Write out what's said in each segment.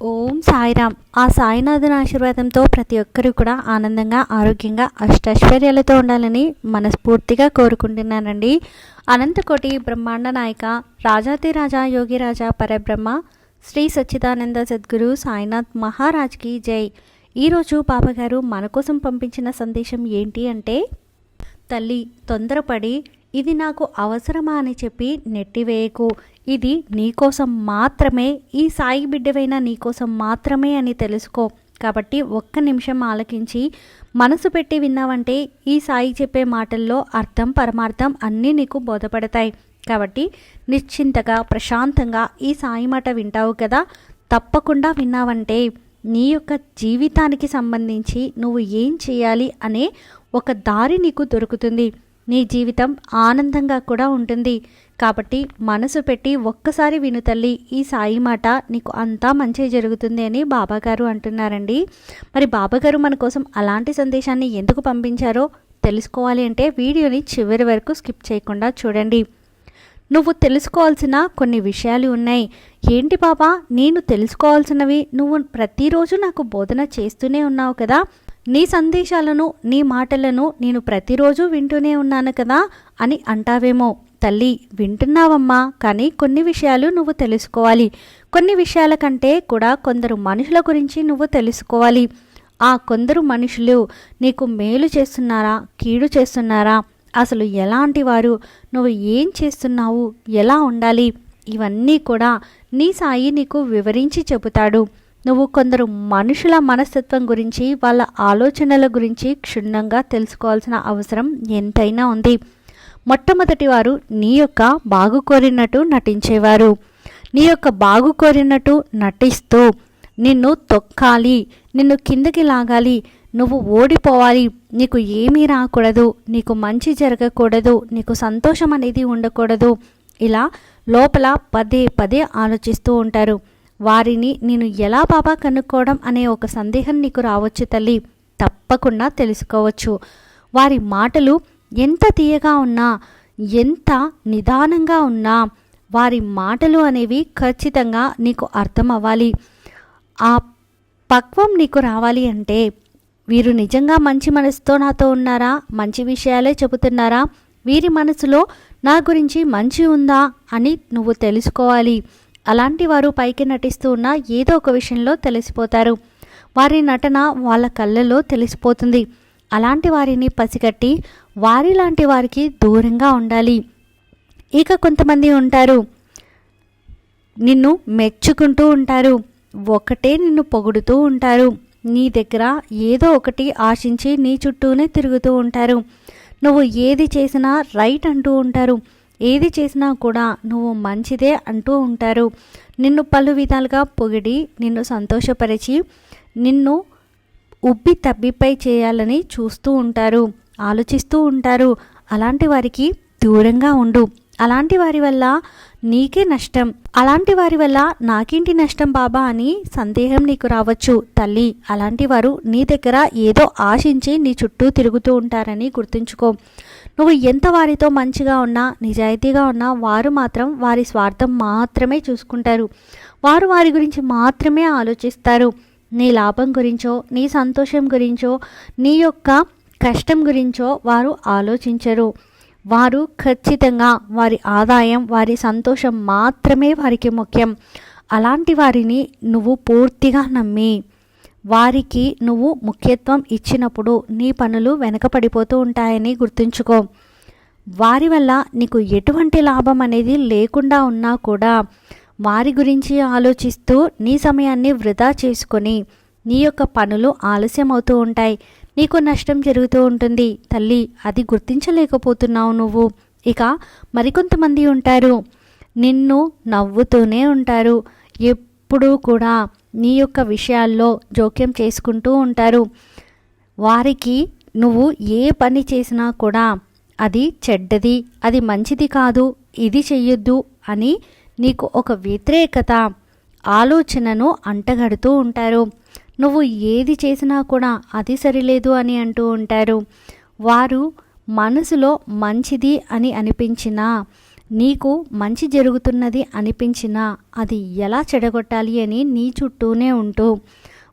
ఓం సాయిరామ్. ఆ సాయినాథుని ఆశీర్వాదంతో ప్రతి ఒక్కరూ కూడా ఆనందంగా ఆరోగ్యంగా అష్టైశ్వర్యాలతో ఉండాలని మనస్ఫూర్తిగా కోరుకుంటున్నానండి. అనంతకోటి బ్రహ్మాండ నాయక రాజాతిరాజా యోగిరాజా పరబ్రహ్మ శ్రీ సచ్చిదానంద సద్గురు సాయినాథ్ మహారాజ్కి జై. ఈరోజు పాపగారు మన కోసం పంపించిన సందేశం ఏంటి అంటే తల్లి తొందరపడి ఇది నాకు అవసరమా అని చెప్పి నెట్టివేయకు ఇది నీకోసం మాత్రమే ఈ సాయి బిడ్డవైన నీకోసం మాత్రమే అని తెలుసుకో. కాబట్టి ఒక్క నిమిషం ఆలకించి మనసు పెట్టి విన్నావంటే ఈ సాయి చెప్పే మాటల్లో అర్థం పరమార్థం అన్నీ నీకు బోధపడతాయి. కాబట్టి నిశ్చింతగా ప్రశాంతంగా ఈ సాయి మాట వింటావు కదా? తప్పకుండా విన్నావంటే నీ యొక్క జీవితానికి సంబంధించి నువ్వు ఏం చేయాలి అనే ఒక దారి నీకు దొరుకుతుంది. నీ జీవితం ఆనందంగా కూడా ఉంటుంది. కాబట్టి మనసు పెట్టి ఒక్కసారి విను తల్లి ఈ సాయి మాట నీకు అంతా మంచి జరుగుతుంది అని బాబాగారు అంటున్నారండి. మరి బాబాగారు మన కోసం అలాంటి సందేశాన్ని ఎందుకు పంపించారో తెలుసుకోవాలి అంటే వీడియోని చివరి వరకు స్కిప్ చేయకుండా చూడండి. నువ్వు తెలుసుకోవాల్సిన కొన్ని విషయాలు ఉన్నాయి. ఏంటి బాబా? నేను తెలుసుకోవాల్సినవి నువ్వు ప్రతిరోజు నాకు బోధన చేస్తూనే ఉన్నావు కదా. నీ సందేశాలను నీ మాటలను నేను ప్రతిరోజు వింటూనే ఉన్నాను కదా అని అంటావేమో. తల్లి వింటున్నావమ్మా కానీ కొన్ని విషయాలు నువ్వు తెలుసుకోవాలి. కొన్ని విషయాల కంటే కూడా కొందరు మనుషుల గురించి నువ్వు తెలుసుకోవాలి. ఆ కొందరు మనుషులు నీకు మేలు చేస్తున్నారా కీడు చేస్తున్నారా? అసలు ఎలాంటి వారు? నువ్వు ఏం చేస్తున్నావు? ఎలా ఉండాలి? ఇవన్నీ కూడా నీ సాయి నీకు వివరించి చెబుతాడు. నువ్వు కొందరు మనుషుల మనస్తత్వం గురించి వాళ్ళ ఆలోచనల గురించి క్షుణ్ణంగా తెలుసుకోవాల్సిన అవసరం ఎంతైనా ఉంది. మొట్టమొదటి వారు నీ యొక్క బాగు కోరినట్టు నటించేవారు. నీ యొక్క బాగు కోరినట్టు నటిస్తూ నిన్ను తొక్కాలి నిన్ను కిందకి లాగాలి నువ్వు ఓడిపోవాలి నీకు ఏమీ రాకూడదు నీకు మంచి జరగకూడదు నీకు సంతోషం అనేది ఉండకూడదు. ఇలా లోపల పదే పదే ఆలోచిస్తూ ఉంటారు. వారిని నేను ఎలా బాబా కనుక్కోవడం అనే ఒక సందేహం నీకు రావచ్చు తల్లి. తప్పకుండా తెలుసుకోవచ్చు. వారి మాటలు ఎంత తీయగా ఉన్నా ఎంత నిదానంగా ఉన్నా వారి మాటలు అనేవి ఖచ్చితంగా నీకు అర్థం అవ్వాలి. ఆ పక్వం నీకు రావాలి అంటే వీరు నిజంగా మంచి మనసుతో నాతో ఉన్నారా? మంచి విషయాలే చెబుతున్నారా? వీరి మనసులో నా గురించి మంచి ఉందా అని నువ్వు తెలుసుకోవాలి. అలాంటి వారు పైకి నటిస్తూ ఉన్న ఏదో ఒక విషయంలో తెలిసిపోతారు. వారి నటన వాళ్ళ కళ్ళలో తెలిసిపోతుంది. అలాంటి వారిని పసిగట్టి వారి లాంటి వారికి దూరంగా ఉండాలి. ఇక కొంతమంది ఉంటారు. నిన్ను మెచ్చుకుంటూ ఉంటారు. ఒకటే నిన్ను పొగుడుతూ ఉంటారు. నీ దగ్గర ఏదో ఒకటి ఆశించి నీ చుట్టూనే తిరుగుతూ ఉంటారు. నువ్వు ఏది చేసినా రైట్ అంటూ ఉంటారు. ఏది చేసినా కూడా నువ్వు మంచిదే అంటూ ఉంటారు. నిన్ను పలు విధాలుగా పొగిడి నిన్ను సంతోషపరిచి నిన్ను ఉబ్బి తబ్బిపై చేయాలని చూస్తూ ఉంటారు ఆలోచిస్తూ ఉంటారు. అలాంటి వారికి దూరంగా ఉండు. అలాంటి వారి వల్ల నీకే నష్టం. అలాంటి వారి వల్ల నాకేంటి నష్టం బాబా అని సందేహం నీకు రావచ్చు తల్లి. అలాంటి వారు నీ దగ్గర ఏదో ఆశించి నీ చుట్టూ తిరుగుతూ ఉంటారని గుర్తుంచుకో. నువ్వు ఎంత వారితో మంచిగా ఉన్నా నిజాయితీగా ఉన్నా వారు మాత్రం వారి స్వార్థం మాత్రమే చూసుకుంటారు. వారు వారి గురించి మాత్రమే ఆలోచిస్తారు. నీ లాభం గురించో నీ సంతోషం గురించో నీ యొక్క కష్టం గురించో వారు ఆలోచించరు. వారు ఖచ్చితంగా వారి ఆదాయం వారి సంతోషం మాత్రమే వారికి ముఖ్యం. అలాంటి వారిని నువ్వు పూర్తిగా నమ్మి వారికి నువ్వు ముఖ్యత్వం ఇచ్చినప్పుడు నీ పనులు వెనకపడిపోతూ ఉంటాయని గుర్తుంచుకో. వారి వల్ల నీకు ఎటువంటి లాభం అనేది లేకుండా ఉన్నా కూడా వారి గురించి ఆలోచిస్తూ నీ సమయాన్ని వృధా చేసుకొని నీ యొక్క పనులు ఆలస్యం అవుతూ ఉంటాయి. నీకు నష్టం జరుగుతూ ఉంటుంది. తల్లి అది గుర్తించలేకపోతున్నావు నువ్వు. ఇక మరికొంతమంది ఉంటారు. నిన్ను నవ్వుతూనే ఉంటారు. ఎప్పుడూ కూడా నీ యొక్క విషయాల్లో జోక్యం చేసుకుంటూ ఉంటారు. వారికి నువ్వు ఏ పని చేసినా కూడా అది చెడ్డది అది మంచిది కాదు ఇది చెయ్యొద్దు అని నీకు ఒక వ్యతిరేకత ఆలోచనను అంటగడుతూ ఉంటారు. నువ్వు ఏది చేసినా కూడా అది సరిలేదు అని అంటూ ఉంటారు. వారు మనసులో మంచిది అని అనిపించినా నీకు మంచి జరుగుతున్నది అనిపించినా అది ఎలా చెడగొట్టాలి అని నీ చుట్టూనే ఉంటూ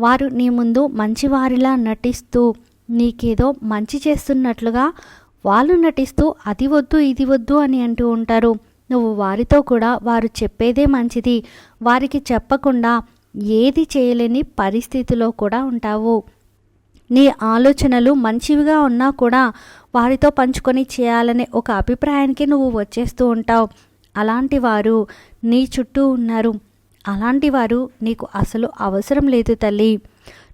వారు నీ ముందు మంచివారిలా నటిస్తూ నీకేదో మంచి చేస్తున్నట్లుగా వాళ్ళు నటిస్తూ అది వద్దు ఇది వద్దు అని అంటూ ఉంటారు. నువ్వు వారితో కూడా వారు చెప్పేదే మంచిది. వారికి చెప్పకుండా ఏది చేయలేని పరిస్థితిలో కూడా ఉంటావు. నీ ఆలోచనలు మంచివిగా ఉన్నా కూడా వారితో పంచుకొని చేయాలనే ఒక అభిప్రాయానికి నువ్వు వచ్చేస్తూ ఉంటావు. అలాంటి వారు నీ చుట్టూ ఉన్నారు. అలాంటి వారు నీకు అసలు అవసరం లేదు తల్లి.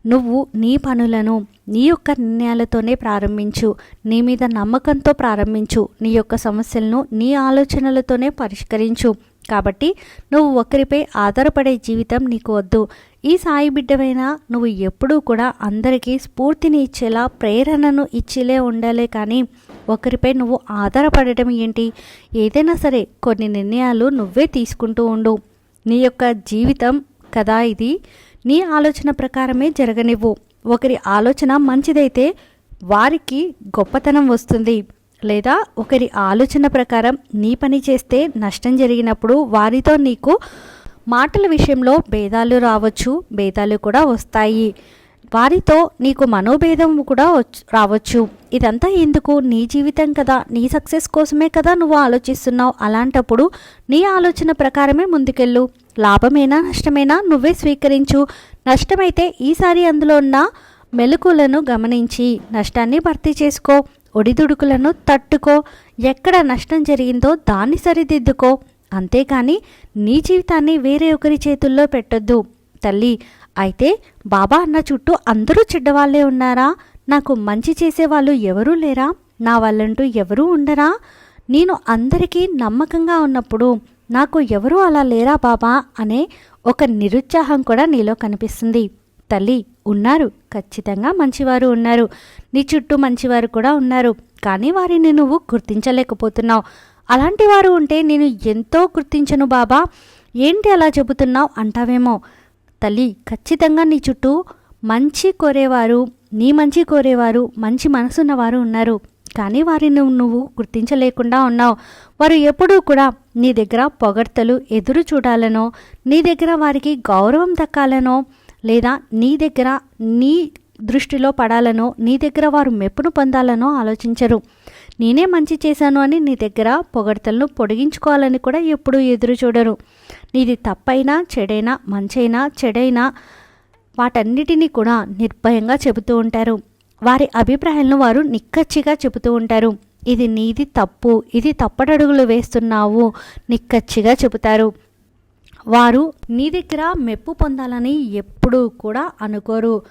నువ్వు నీ పనులను నీ యొక్క నిర్ణయాలతోనే ప్రారంభించు. నీ మీద నమ్మకంతో ప్రారంభించు. నీ యొక్క సమస్యలను నీ ఆలోచనలతోనే పరిష్కరించు. కాబట్టి నువ్వు ఒకరిపై ఆధారపడే జీవితం నీకు వద్దు. ఈ సాయి బిడ్డవైనా నువ్వు ఎప్పుడూ కూడా అందరికీ స్ఫూర్తిని ఇచ్చేలా ప్రేరణను ఇచ్చేలే ఉండాలే కానీ ఒకరిపై నువ్వు ఆధారపడటం ఏంటి? ఏదైనా సరే కొన్ని నిర్ణయాలు నువ్వే తీసుకుంటూ ఉండు. నీ యొక్క జీవితం కదా ఇది. నీ ఆలోచన ప్రకారమే జరగనివ్వు. ఒకరి ఆలోచన మంచిదైతే వారికి గొప్పతనం వస్తుంది. లేదా ఒకరి ఆలోచన ప్రకారం నీ పని చేస్తే నష్టం జరిగినప్పుడు వారితో నీకు మాటల విషయంలో భేదాలు రావచ్చు భేదాలు కూడా వస్తాయి. వారితో నీకు మనోభేదం కూడా రావచ్చు. ఇదంతా ఎందుకు? నీ జీవితం కదా నీ సక్సెస్ కోసమే కదా నువ్వు ఆలోచిస్తున్నావు. అలాంటప్పుడు నీ ఆలోచన ప్రకారమే ముందుకెళ్ళు. లాభమేనా నష్టమేనా నువ్వే స్వీకరించు. నష్టమైతే ఈసారి అందులో ఉన్న మెలకులను గమనించి నష్టాన్ని భర్తీ చేసుకో. ఒడిదుడుకులను తట్టుకో. ఎక్కడ నష్టం జరిగిందో దాన్ని సరిదిద్దుకో. అంతేకాని నీ జీవితాన్ని వేరే ఒకరి చేతుల్లో పెట్టొద్దు. తల్లి అయితే బాబా అన్న చుట్టూ అందరూ చెడ్డవాళ్ళే ఉన్నారా? నాకు మంచి చేసేవాళ్ళు ఎవరూ లేరా? నా వాళ్ళంటూ ఎవరూ ఉండరా? నేను అందరికీ నమ్మకంగా ఉన్నప్పుడు నాకు ఎవరూ అలా లేరా బాబా? అనే ఒక నిరుత్సాహం కూడా నీలో కనిపిస్తుంది. తల్లి ఉన్నారు. ఖచ్చితంగా మంచివారు ఉన్నారు. నీ చుట్టూ మంచివారు కూడా ఉన్నారు. కానీ వారిని నువ్వు గుర్తించలేకపోతున్నావు. అలాంటి వారు ఉంటే నేను ఎంతో గుర్తించను బాబా. ఏంటి అలా చెబుతున్నావు అంటావేమో. తల్లి ఖచ్చితంగా నీ చుట్టూ మంచి కోరేవారు నీ మంచి కోరేవారు మంచి మనసున్నవారు ఉన్నారు. కానీ వారిని నువ్వు గుర్తించలేకుండా ఉన్నావు. వారు ఎప్పుడూ కూడా నీ దగ్గర పొగడ్తలు ఎదురు చూడాలనో నీ దగ్గర వారికి గౌరవం దక్కాలనో లేదా నీ దగ్గర నీ దృష్టిలో పడాలనో నీ దగ్గర వారు మెప్పును పొందాలనో ఆలోచించరు. నేనే మంచి చేశాను అని నీ దగ్గర పొగడ్తలను పొడిగించుకోవాలని కూడా ఎప్పుడూ ఎదురు చూడరు. నీది తప్పైనా చెడైనా మంచైనా చెడైనా వాటన్నిటినీ కూడా నిర్భయంగా చెబుతూ ఉంటారు. వారి అభిప్రాయాలను వారు నిక్కచ్చిగా చెబుతూ ఉంటారు. ఇది నీది తప్పు ఇది తప్పటడుగులు వేస్తున్నావు నిక్కచ్చిగా చెబుతారు. వారు నీ దగ్గర మెప్పు పొందాలని ఎప్పుడూ కూడా అనుకోరు.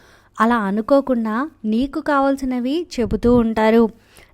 అలా అనుకోకుండా నీకు కావాల్సినవి చెబుతూ ఉంటారు.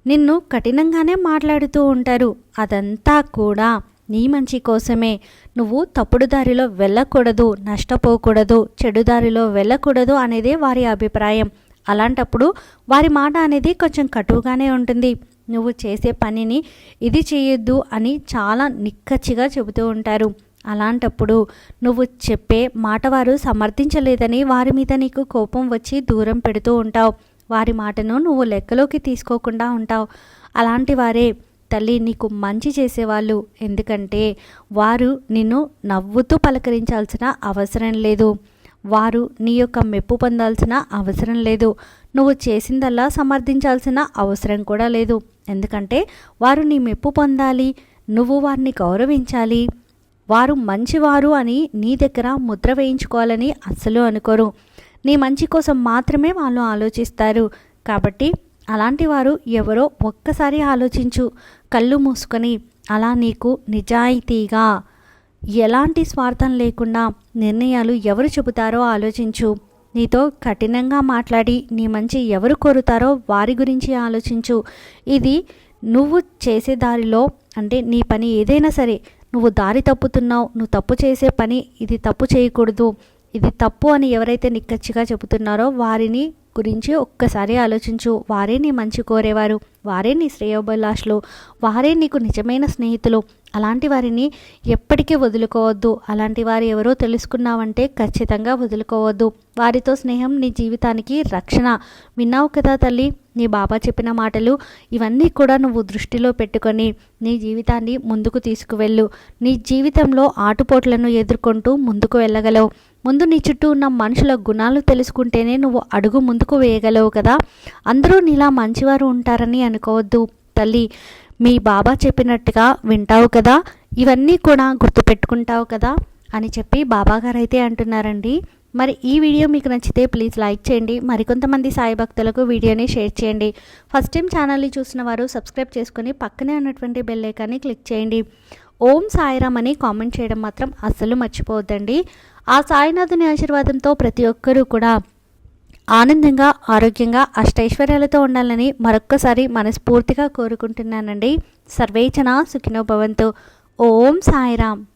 నిన్ను కఠినంగానే మాట్లాడుతూ ఉంటారు. అదంతా కూడా నీ మంచి కోసమే. నువ్వు తప్పుడు దారిలో వెళ్ళకూడదు నష్టపోకూడదు చెడు దారిలో వెళ్ళకూడదు అనేదే వారి అభిప్రాయం. అలాంటప్పుడు వారి మాట అనేది కొంచెం కటువుగానే ఉంటుంది. నువ్వు చేసే పనిని ఇది చేయొద్దు అని చాలా నిక్కచ్చిగా చెబుతూ ఉంటారు. అలాంటప్పుడు నువ్వు చెప్పే మాట వారు సమర్థించలేదని వారి మీద నీకు కోపం వచ్చి దూరం పెడుతూ ఉంటావు. వారి మాటను నువ్వు లెక్కలోకి తీసుకోకుండా ఉంటావు. అలాంటి వారే తల్లి నీకు మంచి చేసేవాళ్ళు. ఎందుకంటే వారు నిన్ను నవ్వుతూ పలకరించాల్సిన అవసరం లేదు. వారు నీ యొక్క మెప్పు పొందాల్సిన అవసరం లేదు. నువ్వు చేసిందల్లా సమర్థించాల్సిన అవసరం కూడా లేదు. ఎందుకంటే వారు నీ మెప్పు పొందాలి. నువ్వు వారిని గౌరవించాలి. వారు మంచివారు అని నీ దగ్గర ముద్ర వేయించుకోవాలని అస్సలు అనుకోరు. నీ మంచి కోసం మాత్రమే వాళ్ళు ఆలోచిస్తారు. కాబట్టి అలాంటి వారు ఎవరో ఒక్కసారి ఆలోచించు. కళ్ళు మూసుకొని అలా నీకు నిజాయితీగా ఎలాంటి స్వార్థం లేకుండా నిర్ణయాలు ఎవరు చెబుతారో ఆలోచించు. నీతో కఠినంగా మాట్లాడి నీ మంచి ఎవరు కోరుతారో వారి గురించి ఆలోచించు. ఇది నువ్వు చేసే దారిలో అంటే నీ పని ఏదైనా సరే నువ్వు దారి తప్పుతున్నావు నువ్వు తప్పు చేసే పని ఇది తప్పు చేయకూడదు. ఇది తప్పు అని ఎవరైతే నిక్కచ్చిగా చెబుతున్నారో వారిని గురించి ఒక్కసారి ఆలోచించు. వారే నీ మంచి కోరేవారు. వారే నీ శ్రేయోభిలాషులు. వారే నీకు నిజమైన స్నేహితులు. అలాంటి వారిని ఎప్పటికీ వదులుకోవద్దు. అలాంటి వారు ఎవరో తెలుసుకున్నావంటే ఖచ్చితంగా వదులుకోవద్దు. వారితో స్నేహం నీ జీవితానికి రక్షణ. విన్నావు కదా తల్లి నీ బాబా చెప్పిన మాటలు? ఇవన్నీ కూడా నువ్వు దృష్టిలో పెట్టుకొని నీ జీవితాన్ని ముందుకు తీసుకువెళ్ళు. నీ జీవితంలో ఆటుపోట్లను ఎదుర్కొంటూ ముందుకు వెళ్ళగలవు. ముందు నీ చుట్టూ ఉన్న మనుషుల గుణాలు తెలుసుకుంటేనే నువ్వు అడుగు ముందుకు వేయగలవు కదా. అందరూ నీలా మంచివారు ఉంటారని అనుకోవద్దు తల్లి. మీ బాబా చెప్పినట్టుగా వింటావు కదా. ఇవన్నీ కూడా గుర్తుపెట్టుకుంటావు కదా అని చెప్పి బాబాగారు అయితే అంటున్నారండి. మరి ఈ వీడియో మీకు నచ్చితే ప్లీజ్ లైక్ చేయండి. మరికొంతమంది సాయి భక్తులకు వీడియోని షేర్ చేయండి. ఫస్ట్ టైం ఛానల్ని చూసిన వారు సబ్స్క్రైబ్ చేసుకొని పక్కనే ఉన్నటువంటి బెల్ ఐకాన్ని క్లిక్ చేయండి. ఓం సాయిరామ్ అని కామెంట్ చేయడం మాత్రం అస్సలు మర్చిపోవద్దండి. ఆ సాయినాథుని ఆశీర్వాదంతో ప్రతి ఒక్కరూ కూడా ఆనందంగా ఆరోగ్యంగా అష్టైశ్వర్యాలతో ఉండాలని మరొక్కసారి మనస్ఫూర్తిగా కోరుకుంటున్నానండి. సర్వేచన సుఖినో భవంతు. ఓం సాయిరామ్.